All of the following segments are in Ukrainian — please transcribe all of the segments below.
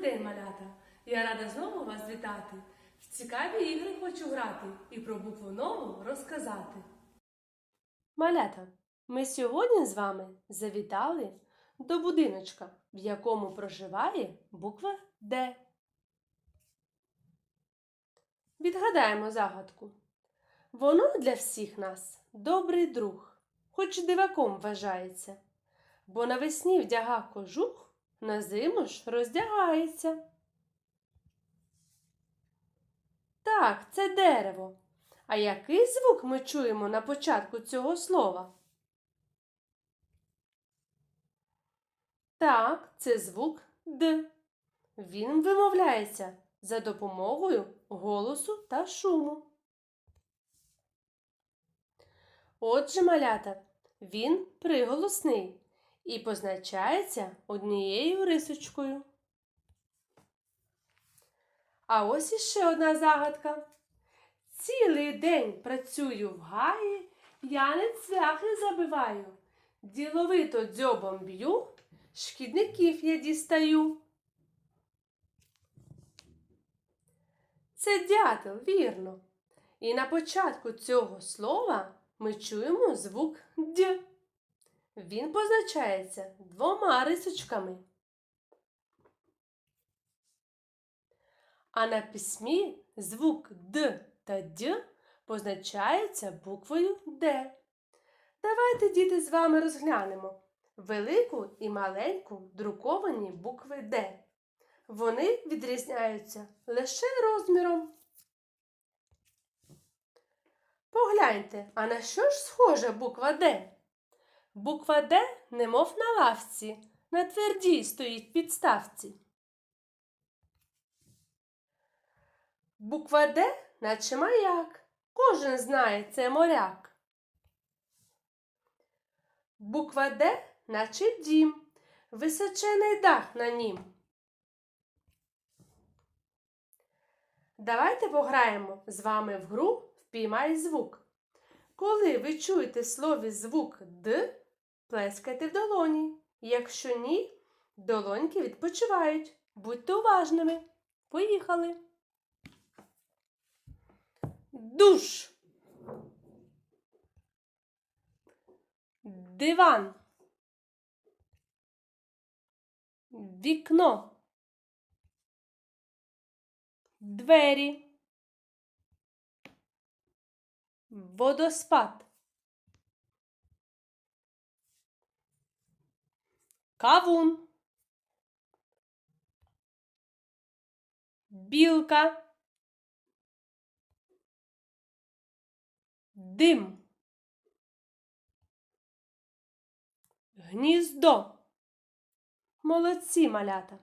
день, малята! Я рада знову вас вітати. В цікаві ігри хочу грати і про букву нову розказати. Малята, ми сьогодні з вами завітали до будиночка, в якому проживає буква Д. Відгадаємо загадку. Воно для всіх нас добрий друг, хоч диваком вважається, бо навесні вдяга кожух, на зиму ж роздягається. Так, це дерево. А який звук ми чуємо на початку цього слова? Так, це звук Д. Він вимовляється за допомогою голосу та шуму. Отже, малята, він приголосний і позначається однією рисочкою. А ось іще одна загадка. Цілий день працюю в гаї, я не цвяхи забиваю. Діловито дзьобом б'ю, шкідників я дістаю. Це дятел, вірно. І на початку цього слова ми чуємо звук Д. Він позначається двома рисочками. А на письмі звук Д та Д позначаються буквою Д. Давайте, діти, з вами розглянемо велику і маленьку друковані букви Д. Вони відрізняються лише розміром. Погляньте, а на що ж схожа буква Д? Буква Д, немов на лавці, на твердій стоїть підставці. Буква Д, наче маяк. Кожен знає це моряк. Буква Д, наче дім, височений дах на нім. Давайте пограємо з вами в гру Впіймай звук. Коли ви чуєте слові звук Д, плескайте в долоні. Якщо ні, долоньки відпочивають. Будьте уважними. Поїхали. Душ. Диван. Вікно. Двері. Водоспад. Кавун. Білка. Дим. Гніздо. Молодці малята.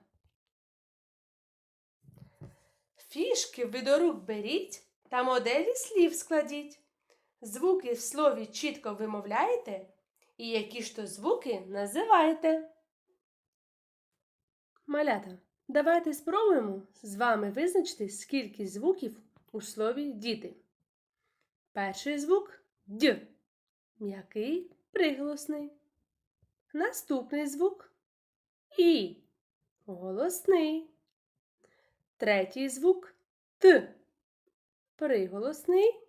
Фішки ви до беріть та моделі слів складіть. Звуки в слові чітко вимовляєте, і які ж то звуки називаєте. Малята, давайте спробуємо з вами визначити, скільки звуків у слові діти. Перший звук Д. М'який приголосний. Наступний звук І. Голосний. Третій звук Т. Приголосний.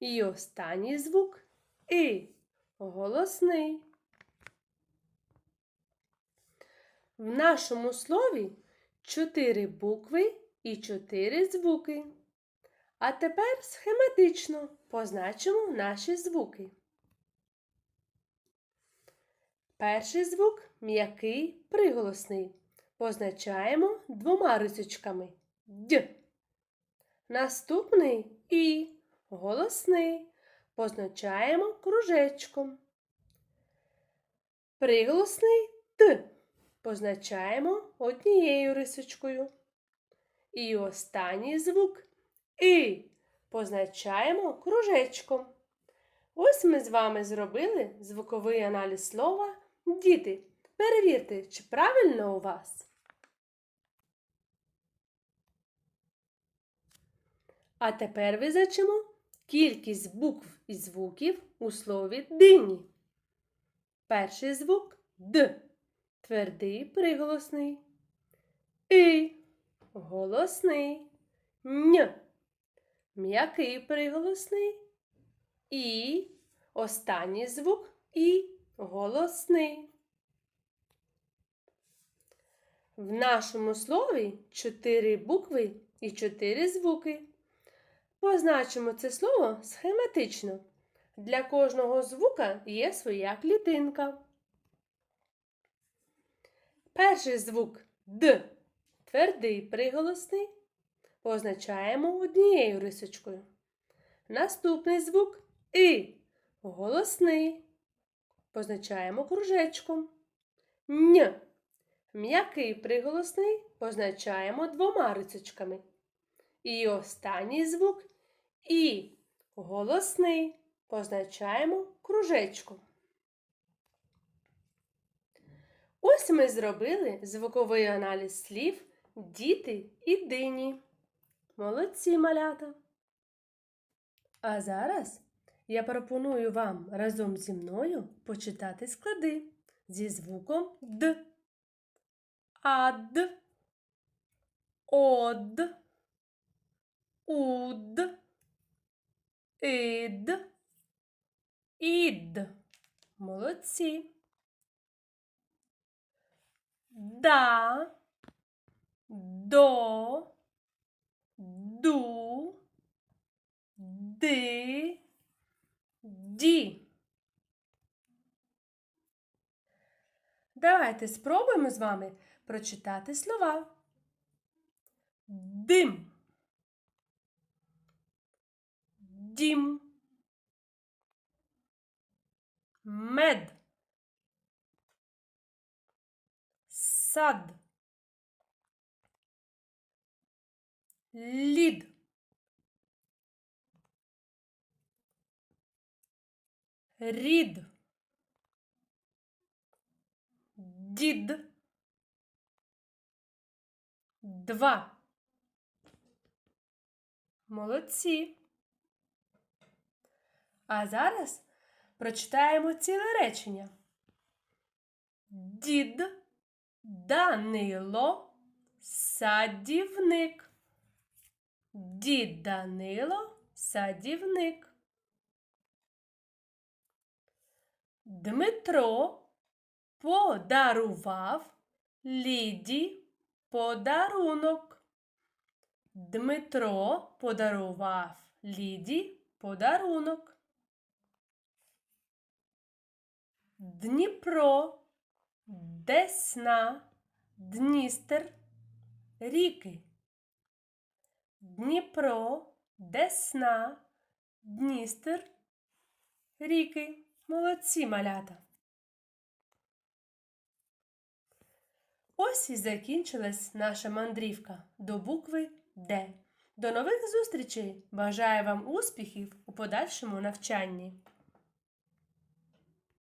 І останній звук І. Голосний. В нашому слові чотири букви і чотири звуки. А тепер схематично позначимо наші звуки. Перший звук м'який приголосний. Позначаємо двома рисочками Д. Наступний І голосний. Позначаємо кружечком. Приголосний Т. Позначаємо однією рисочкою. І останній звук І позначаємо кружечком. Ось ми з вами зробили звуковий аналіз слова діти. Перевірте, чи правильно у вас. А тепер визначимо кількість букв і звуків у слові дині. Перший звук Д. Твердий приголосний. І. голосний. Н. М'який приголосний. І. Останній звук І. Голосний. В нашому слові чотири букви і чотири звуки. Позначимо це слово схематично. Для кожного звука є своя клітинка. Перший звук Д. Твердий приголосний. Позначаємо однією рисочкою. Наступний звук И. Голосний. Позначаємо кружечком. Н. М'який приголосний позначаємо двома рисочками. І останній звук І. Голосний позначаємо кружечком. Ось ми зробили звуковий аналіз слів діти і дині. Молодці малята. А зараз я пропоную вам разом зі мною почитати склади зі звуком Д. Ад, од, уд, ид, ід. Молодці. Да, до, ду, ди, ді. Давайте спробуємо з вами прочитати слова. Дим. Дім. Мед. Сад. Лід. Рід. Дід. Два. Молодці. А зараз прочитаємо ціле речення. Дід Данило садівник. Дід Данило садівник. Дмитро подарував Ліді подарунок. Дмитро подарував Ліді подарунок. Дніпро, Десна, Дністер, ріки. Дніпро, Десна, Дністер, ріки. Молодці малята. Ось і закінчилась наша мандрівка до букви Д. До нових зустрічей! Бажаю вам успіхів у подальшому навчанні!